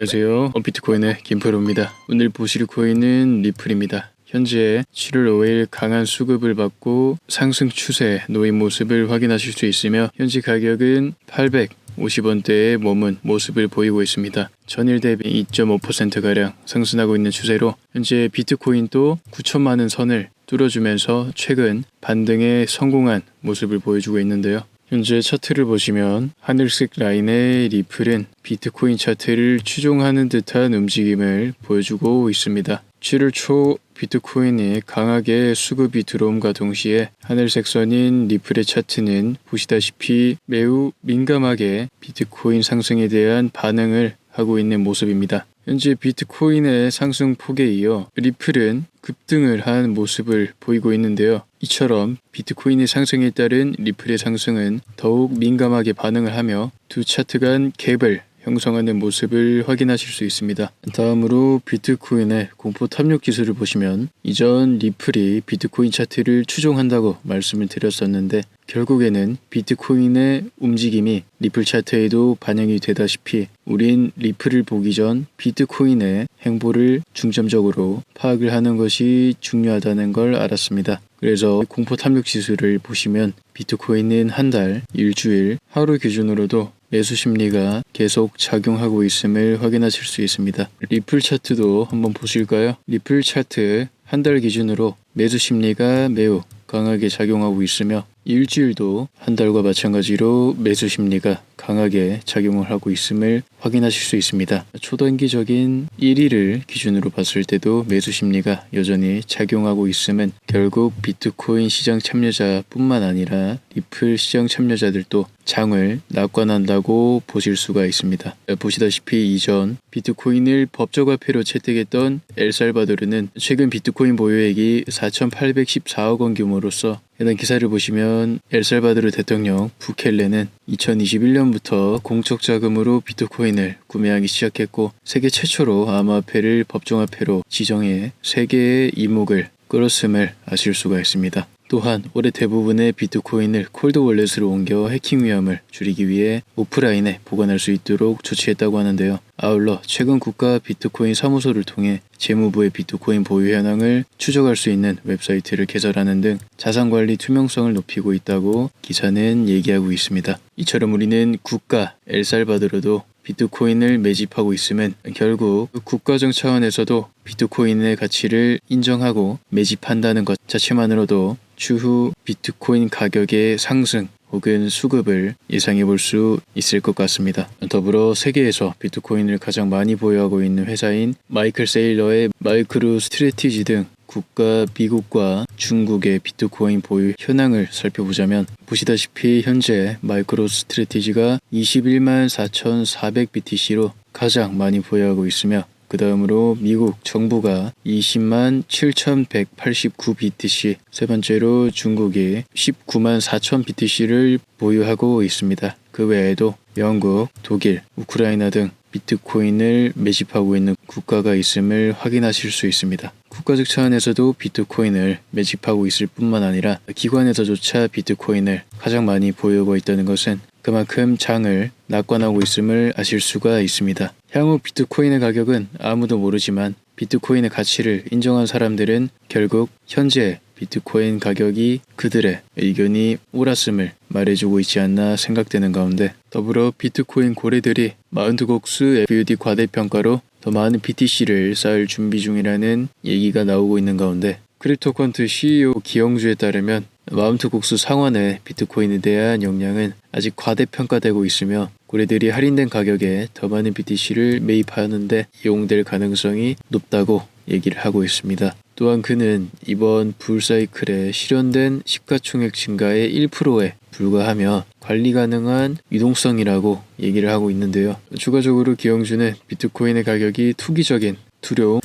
안녕하세요. 어, 비트코인의 김프로입니다. 오늘 보실 코인은 리플입니다. 현재 7월 5일 강한 수급을 받고 상승 추세 놓인 모습을 확인하실 수 있으며 현재 가격은 850원대에 머문 모습을 보이고 있습니다. 전일 대비 2.5%가량 상승하고 있는 추세로 현재 비트코인도 9천만 원 선을 뚫어주면서 최근 반등에 성공한 모습을 보여주고 있는데요. 현재 차트를 보시면 하늘색 라인의 리플은 비트코인 차트를 추종하는 듯한 움직임을 보여주고 있습니다. 7월 초 비트코인이 강하게 수급이 들어옴과 동시에 하늘색 선인 리플의 차트는 보시다시피 매우 민감하게 비트코인 상승에 대한 반응을 하고 있는 모습입니다. 현재 비트코인의 상승 폭에 이어 리플은 급등을 한 모습을 보이고 있는데요. 이처럼 비트코인의 상승에 따른 리플의 상승은 더욱 민감하게 반응을 하며 두 차트 간 갭을 형성하는 모습을 확인하실 수 있습니다. 다음으로 비트코인의 공포 탐욕 기술을 보시면 이전 리플이 비트코인 차트를 추종한다고 말씀을 드렸었는데 결국에는 비트코인의 움직임이 리플 차트에도 반영이 되다시피 우린 리플을 보기 전 비트코인의 행보를 중점적으로 파악을 하는 것이 중요하다는 걸 알았습니다. 그래서 공포 탐욕 지수를 보시면 비트코인은 한 달, 일주일, 하루 기준으로도 매수 심리가 계속 작용하고 있음을 확인하실 수 있습니다. 리플 차트도 한번 보실까요? 리플 차트 한 달 기준으로 매수 심리가 매우 강하게 작용하고 있으며 일주일도 한 달과 마찬가지로 매수 심리가 강하게 작용을 하고 있음을 확인하실 수 있습니다. 초단기적인 1일을 기준으로 봤을 때도 매수 심리가 여전히 작용하고 있음은 결국 비트코인 시장 참여자뿐만 아니라 리플 시장 참여자들도 장을 낙관한다고 보실 수가 있습니다. 보시다시피 이전 비트코인을 법적화폐로 채택했던 엘살바도르는 최근 비트코인 보유액이 4,814억 원 규모로서 해당 기사를 보시면 엘살바도르 대통령 부켈레는 2021년부터 공적 자금으로 비트코인을 구매하기 시작했고 세계 최초로 암호화폐를 법정화폐로 지정해 세계의 이목을 끌었음을 아실 수가 있습니다. 또한 올해 대부분의 비트코인을 콜드 월렛으로 옮겨 해킹 위험을 줄이기 위해 오프라인에 보관할 수 있도록 조치했다고 하는데요. 아울러 최근 국가 비트코인 사무소를 통해 재무부의 비트코인 보유 현황을 추적할 수 있는 웹사이트를 개설하는 등 자산 관리 투명성을 높이고 있다고 기사는 얘기하고 있습니다. 이처럼 우리는 국가 엘살바도르도 비트코인을 매집하고 있으면 결국 국가적 차원에서도 비트코인의 가치를 인정하고 매집한다는 것 자체만으로도 추후 비트코인 가격의 상승 혹은 수급을 예상해 볼 수 있을 것 같습니다. 더불어 세계에서 비트코인을 가장 많이 보유하고 있는 회사인 마이클 세일러의 마이크로 스트레티지 등 국가 미국과 중국의 비트코인 보유 현황을 살펴보자면 보시다시피 현재 마이크로 스트레티지가 21만 4,400 BTC로 가장 많이 보유하고 있으며 그 다음으로 미국 정부가 20만 7,189 BTC, 세 번째로 중국이 19만 4천 BTC를 보유하고 있습니다. 그 외에도 영국, 독일, 우크라이나 등 비트코인을 매집하고 있는 국가가 있음을 확인하실 수 있습니다. 국가적 차원에서도 비트코인을 매집하고 있을 뿐만 아니라 기관에서조차 비트코인을 가장 많이 보유하고 있다는 것은 그만큼 장을 낙관하고 있음을 아실 수가 있습니다. 향후 비트코인의 가격은 아무도 모르지만 비트코인의 가치를 인정한 사람들은 결국 현재 비트코인 가격이 그들의 의견이 옳았음을 말해주고 있지 않나 생각되는 가운데 더불어 비트코인 고래들이 마운트곡스 FUD 과대평가로 더 많은 BTC를 쌓을 준비 중이라는 얘기가 나오고 있는 가운데 크립토컨트 CEO 기영주에 따르면 마운트곡스 상환의 비트코인에 대한 역량은 아직 과대평가되고 있으며 고래들이 할인된 가격에 더 많은 BTC를 매입하는데 이용될 가능성이 높다고 얘기를 하고 있습니다. 또한 그는 이번 불사이클에 실현된 시가총액 증가의 1%에 불과하며 관리 가능한 유동성이라고 얘기를 하고 있는데요. 추가적으로 기영주는 비트코인의 가격이 투기적인 두려움,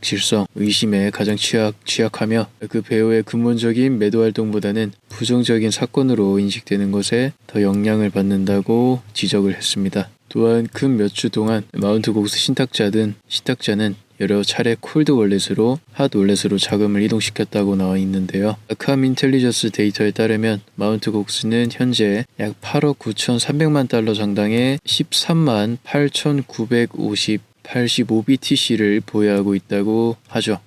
실성, 의심에 가장 취약, 취약하며 그 배후의 근본적인 매도 활동보다는 부정적인 사건으로 인식되는 것에 더 영향을 받는다고 지적을 했습니다. 또한 근 몇 주 동안 마운트 곡스 신탁자든 신탁자는 여러 차례 콜드 월렛으로 핫 월렛으로 자금을 이동시켰다고 나와 있는데요. 아캄 인텔리전스 데이터에 따르면 마운트 곡스는 현재 약 8억 9,300만 달러 상당의 13만 8,950 85BTC를 보유하고 있다고 하죠.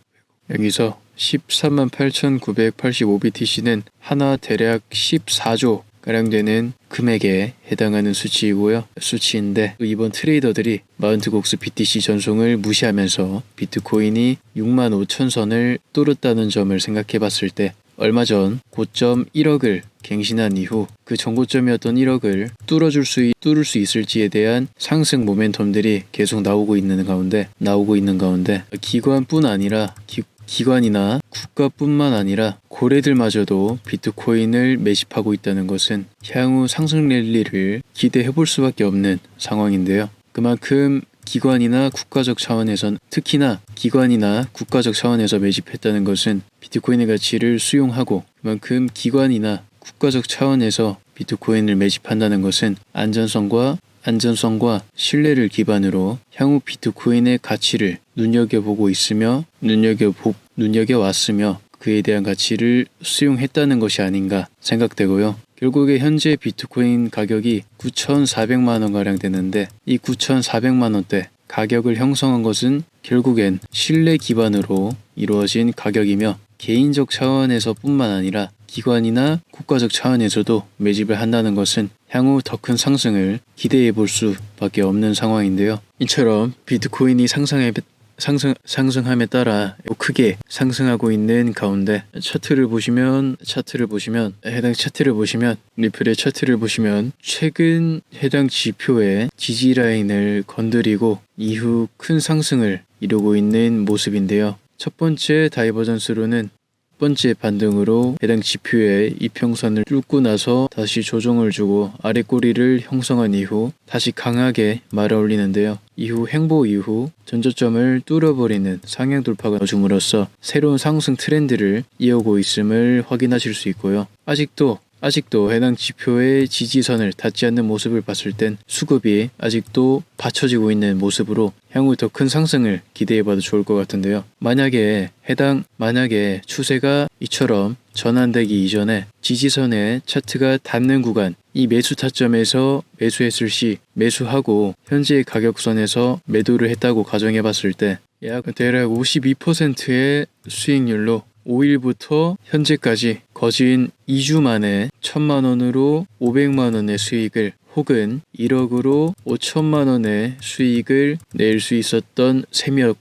여기서 13만 8,985BTC는 하나 대략 14조 가량 되는 금액에 해당하는 수치이고요. 수치인데 또 이번 트레이더들이 마운트 곡스 BTC 전송을 무시하면서 비트코인이 6만 5천 선을 뚫었다는 점을 생각해 봤을 때 얼마 전 고점 1억을 갱신한 이후 그 전고점이었던 1억을 뚫어줄 수 있- 뚫을 수 있을지에 대한 상승 모멘텀들이 계속 나오고 있는 가운데 나오고 있는 가운데 기관뿐 아니라 기, 기관이나 국가뿐만 아니라 고래들마저도 비트코인을 매집하고 있다는 것은 향후 상승 랠리를 기대해 볼 수밖에 없는 상황인데요. 그만큼 기관이나 국가적 차원에선 특히나 기관이나 국가적 차원에서 매집했다는 것은 비트코인의 가치를 수용하고 그만큼 기관이나 국가적 차원에서 비트코인을 매집한다는 것은 안전성과 안전성과 신뢰를 기반으로 향후 비트코인의 가치를 눈여겨보고 있으며 눈여겨보 눈여겨왔으며 그에 대한 가치를 수용했다는 것이 아닌가 생각되고요. 결국에 현재 비트코인 가격이 9,400만 원 가량 되는데 이 9,400만 원대 가격을 형성한 것은 결국엔 신뢰 기반으로 이루어진 가격이며 개인적 차원에서 뿐만 아니라 기관이나 국가적 차원에서도 매집을 한다는 것은 향후 더 큰 상승을 기대해 볼 수밖에 없는 상황인데요. 이처럼 비트코인이 상승해 상승 상승함에 따라 크게 상승하고 있는 가운데 차트를 보시면 차트를 보시면 해당 차트를 보시면 리플의 차트를 보시면 최근 해당 지표의 지지 라인을 건드리고 이후 큰 상승을 이루고 있는 모습인데요. 첫 번째 다이버전스로는 첫 번째 반등으로 해당 지표의 이평선을 뚫고 나서 다시 조정을 주고 아래 꼬리를 형성한 이후 다시 강하게 말아 올리는데요. 이후 행보 이후 전저점을 뚫어버리는 상향 돌파가 줌으로써 새로운 상승 트렌드를 이어오고 있음을 확인하실 수 있고요. 아직도 아직도 해당 지표의 지지선을 닿지 않는 모습을 봤을 땐 수급이 아직도 받쳐지고 있는 모습으로 향후 더 큰 상승을 기대해봐도 좋을 것 같은데요. 만약에 해당 만약에 추세가 이처럼 전환되기 이전에 지지선에 차트가 닿는 구간 이 매수 타점에서 매수했을 시 매수하고 현재의 가격선에서 매도를 했다고 가정해 봤을 때 약 대략 52%의 수익률로 5일부터 현재까지 거진 2주 만에 1천만 원으로 500만 원의 수익을 혹은 1억으로 5천만 원의 수익을 낼 수 있었던 셈이었,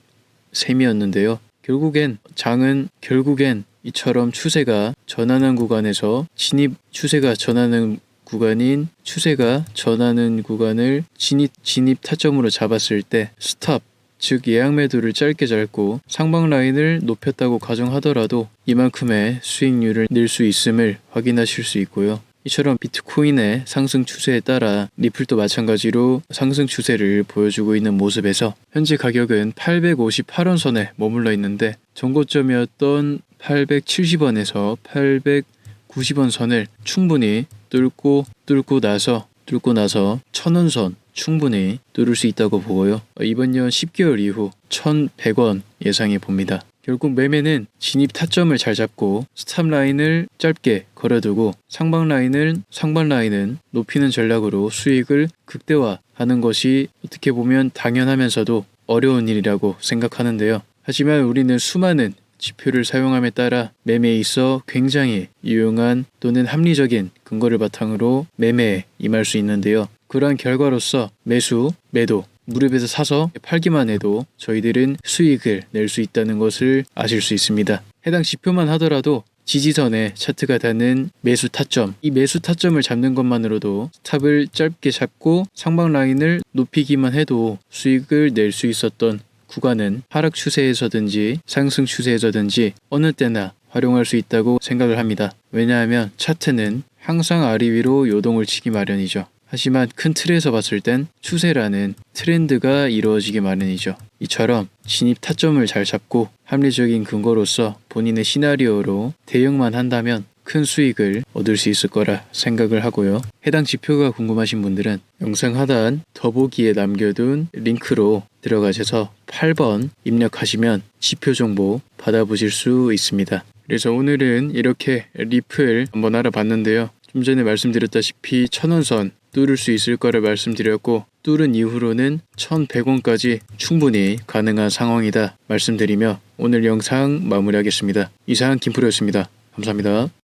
셈이었는데요. 결국엔 장은 결국엔 이처럼 추세가 전환한 구간에서 진입 추세가 전하는 구간인 추세가 전하는 구간을 진입 진입 타점으로 잡았을 때 스탑 즉 예약 매도를 짧게 잡고 상방 라인을 높였다고 가정하더라도 이만큼의 수익률을 낼 수 있음을 확인하실 수 있고요. 이처럼 비트코인의 상승 추세에 따라 리플도 마찬가지로 상승 추세를 보여주고 있는 모습에서 현재 가격은 858원 선에 머물러 있는데 정고점이었던 870원에서 890원 선을 충분히 뚫고 뚫고 나서 뚫고 나서 1000원 선 충분히 뚫을 수 있다고 보고요. 이번 년 10개월 이후 1100원 예상해 봅니다. 결국 매매는 진입 타점을 잘 잡고 스탑 라인을 짧게 걸어두고 상방 라인을 상반 라인은 높이는 전략으로 수익을 극대화하는 것이 어떻게 보면 당연하면서도 어려운 일이라고 생각하는데요. 하지만 우리는 수많은 지표를 사용함에 따라 매매에 있어 굉장히 유용한 또는 합리적인 근거를 바탕으로 매매에 임할 수 있는데요. 그러한 결과로서 매수, 매도, 무릎에서 사서 팔기만 해도 저희들은 수익을 낼 수 있다는 것을 아실 수 있습니다. 해당 지표만 하더라도 지지선에 차트가 닿는 매수 타점, 이 매수 타점을 잡는 것만으로도 탑을 짧게 잡고 상방 라인을 높이기만 해도 수익을 낼 수 있었던 구간은 하락 추세에서든지 상승 추세에서든지 어느 때나 활용할 수 있다고 생각을 합니다. 왜냐하면 차트는 항상 아래 위로 요동을 치기 마련이죠. 하지만 큰 틀에서 봤을 땐 추세라는 트렌드가 이루어지기 마련이죠. 이처럼 진입 타점을 잘 잡고 합리적인 근거로서 본인의 시나리오로 대응만 한다면 큰 수익을 얻을 수 있을 거라 생각을 하고요. 해당 지표가 궁금하신 분들은 영상 하단 더보기에 남겨둔 링크로 들어가셔서 8번 입력하시면 지표 정보 받아보실 수 있습니다. 그래서 오늘은 이렇게 리플 한번 알아봤는데요. 좀 전에 말씀드렸다시피 천원선 뚫을 수 있을 거를 말씀드렸고 뚫은 이후로는 1,100원까지 충분히 가능한 상황이다 말씀드리며 오늘 영상 마무리하겠습니다. 이상 김프로였습니다. 감사합니다.